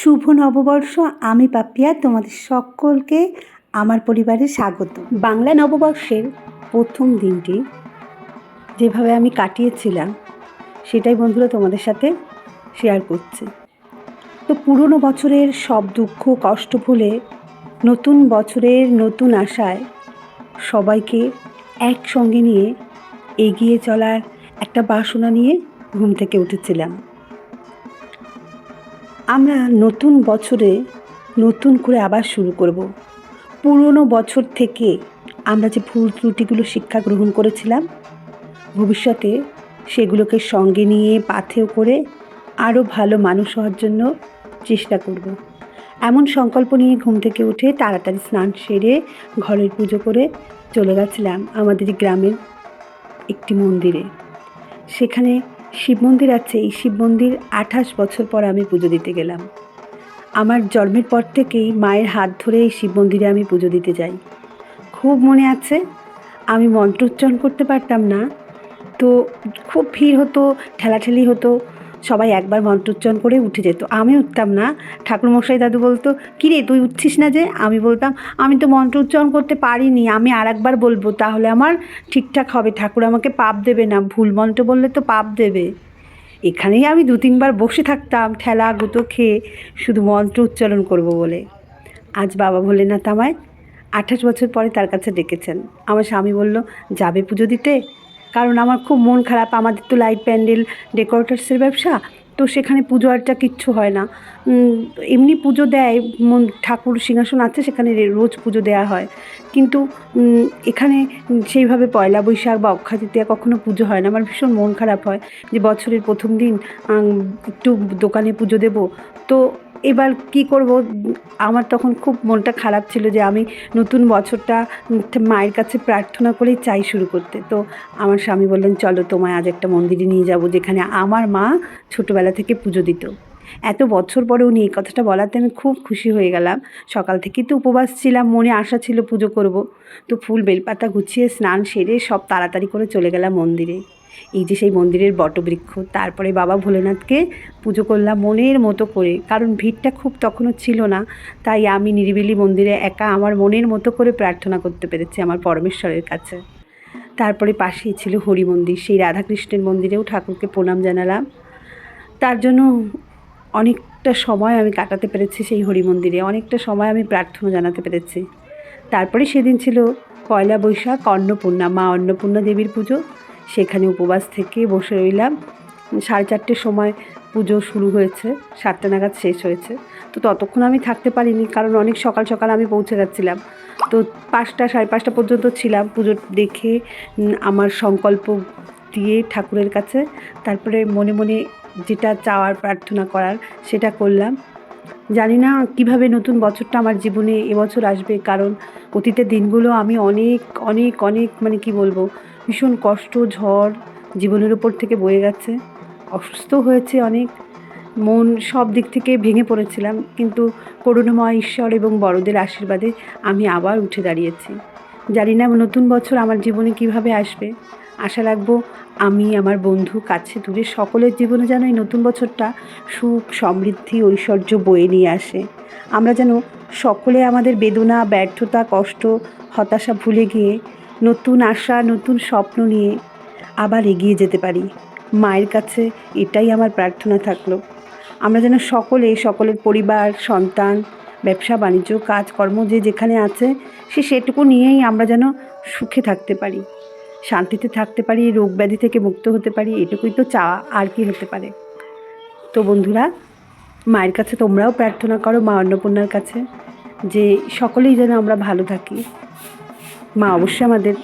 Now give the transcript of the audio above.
শুভ নববর্ষ, আমি পাপিয়া, তোমাদের সকলকে আমার পরিবারে স্বাগত। বাংলা নববর্ষের প্রথম দিনটি যেভাবে আমি কাটিয়েছিলাম, সেটাই বন্ধুরা তোমাদের সাথে শেয়ার করছি। তো পুরনো বছরের সব দুঃখ, কষ্ট ভুলে নতুন বছরের নতুন আশায় সবাইকে একসঙ্গে নিয়ে এগিয়ে চলার একটা বাসনা নিয়ে ঘুম থেকে উঠেছিলাম। আমরা নতুন বছরে নতুন করে আবার শুরু করব। পুরনো বছর থেকে আমরা যে ভুল ত্রুটিগুলো শিক্ষা গ্রহণ করেছিলাম, ভবিষ্যতে সেগুলোকে সঙ্গে নিয়ে পাথেও করে আরও ভালো মানুষ হওয়ার জন্য চেষ্টা করব। এমন সংকল্প নিয়ে ঘুম থেকে উঠে তাড়াতাড়ি স্নান সেরে ঘরের পুজো করে চলে গেছিলাম আমাদের গ্রামের একটি মন্দিরে। সেখানে শিব মন্দির আছে, এই শিব মন্দির আঠাশ বছর পর আমি পুজো দিতে গেলাম। আমার জন্মের পর থেকেই মায়ের হাত ধরে এই শিব মন্দিরে আমি পুজো দিতে যাই। খুব মনে আছে, আমি মন্ত্র উচ্চারণ করতে পারতাম না, তো খুব ভিড় হতো, ঠেলাঠেলি হতো সবাই একবার মন্ত্রোচ্চারণ করে উঠে যেত। আমি উঠতাম না। ঠাকুরমশাই দাদু বলতো কী রে তুই উঠছিস না যে? আমি বলতাম, আমি তো মন্ত্র উচ্চারণ করতে পারিনি। আমি আর একবার বলব, তাহলে আমার ঠিকঠাক হবে। ঠাকুর আমাকে পাপ দেবে না। ভুল মন্ত্র বললে তো পাপ দেবে। এখানেই আমি দু তিনবার বসে থাকতাম, ঠেলা গুঁতো খেয়ে শুধু মন্ত্র উচ্চারণ করব বলে। আজ বাবা ভোলেনাথ আমায় আঠাশ বছর পরে তার কাছে ডেকেছেন। আমার স্বামী বলল, যাবে পুজো দিতে? কারণ আমার খুব মন খারাপ, আমাদের তো লাইট প্যান্ডেল ডেকোরেটার্সের ব্যবসা, তো সেখানে পুজো আর্চা কিচ্ছু হয় না। এমনি পুজো দেয়, মন, ঠাকুর সিংহাসন আছে, সেখানে রোজ পুজো দেওয়া হয়। কিন্তু এখানে সেইভাবে পয়লা বৈশাখ বা অক্ষয় তৃতীয়া কখনো পুজো হয় না। আমার ভীষণ মন খারাপ হয় যে বছরের প্রথম দিন একটু দোকানে পুজো দেব। তো এবার কি করব? আমার তখন খুব মনটা খারাপ ছিল যে আমি নতুন বছরটা মায়ের কাছে প্রার্থনা করেই চাই শুরু করতে। তো আমার স্বামী বললেন, চলো তোমায় আজ একটা মন্দিরে নিয়ে যাব যেখানে আমার মা ছোটোবেলা থেকে পুজো দিত। এত বছর পরে উনি এই কথাটা বলাতে আমি খুব খুশি হয়ে গেলাম। সকাল থেকেই তো উপবাস ছিলাম, মনে আশা ছিল পুজো করব। তো ফুল বেলপাতা গুছিয়ে স্নান সেরে সব তাড়াতাড়ি করে চলে গেলাম মন্দিরে। এই যে সেই মন্দিরের বটবৃক্ষ, তারপরে বাবা ভোলেনাথকে পুজো করলাম মনের মতো করে, কারণ ভিড়টা খুব তখনও ছিল না, তাই আমি নিরিবিলি মন্দিরে একা আমার মনের মতো করে প্রার্থনা করতে পেরেছি আমার পরমেশ্বরের কাছে। তারপরে পাশেই ছিল হরি মন্দির, সেই রাধাকৃষ্ণের মন্দিরেও ঠাকুরকে প্রণাম জানালাম। তার জন্য অনেকটা সময় আমি কাটাতে পেরেছি সেই হরি মন্দিরে, অনেকটা সময় আমি প্রার্থনা জানাতে পেরেছি। তারপরে সেদিন ছিল পয়লা বৈশাখ, অন্নপূর্ণা, মা অন্নপূর্ণা দেবীর পুজো। সেখানে উপবাস থেকে বসে রইলাম। সাড়ে চারটের সময় পুজো শুরু হয়েছে, সাতটা নাগাদ শেষ হয়েছে। তো ততক্ষণ আমি থাকতে পারিনি, কারণ অনেক সকাল সকাল আমি পৌঁছে যাচ্ছিলাম। তো পাঁচটা, সাড়ে পাঁচটা পর্যন্ত ছিলাম পুজো দেখে আমার সংকল্প দিয়ে ঠাকুরের কাছে। তারপরে মনে মনে যেটা চাওয়ার, প্রার্থনা করার সেটা করলাম। জানি না কীভাবে নতুন বছরটা আমার জীবনে এবছর আসবে, কারণ অতীতের দিনগুলো আমি অনেক অনেক অনেক মানে কি বলব ভীষণ কষ্ট, ঝড় জীবনের উপর থেকে বয়ে গেছে। অসুস্থ হয়েছে অনেক। মন সব দিক থেকে ভেঙে পড়েছিলাম। কিন্তু করুণাময় ঈশ্বর এবং বড়দের আশীর্বাদে আমি আবার উঠে দাঁড়িয়েছি। জানি না নতুন বছর আমার জীবনে কীভাবে আসবে। আশা রাখব আমি, আমার বন্ধু, কাছে দূরে সকলের জীবনে যেন এই নতুন বছরটা সুখ, সমৃদ্ধি, ঐশ্বর্য বয়ে নিয়ে আসে। আমরা যেন সকলে আমাদের বেদনা, ব্যর্থতা, কষ্ট, হতাশা ভুলে গিয়ে নতুন আশা, নতুন স্বপ্ন নিয়ে আবার এগিয়ে যেতে পারি। মায়ের কাছে এটাই আমার প্রার্থনা থাকল। আমরা যেন সকলে, সকলের পরিবার, সন্তান, ব্যবসা, বাণিজ্য, কাজকর্ম যে যেখানে আছে, সে সেটুকু নিয়েই আমরা যেন সুখে থাকতে পারি। শান্তিতে থাকতে পারি, রোগ ব্যাধি থেকে মুক্ত হতে পারি, এটুকুই তো চাওয়া, আর কি হতে পারে। তো বন্ধুরা, মায়ের কাছে তোমরাও প্রার্থনা করো, মা অন্নপূর্ণার কাছে, যে সকলেই যেন আমরা ভালো থাকি। মা অবশ্যই আমাদের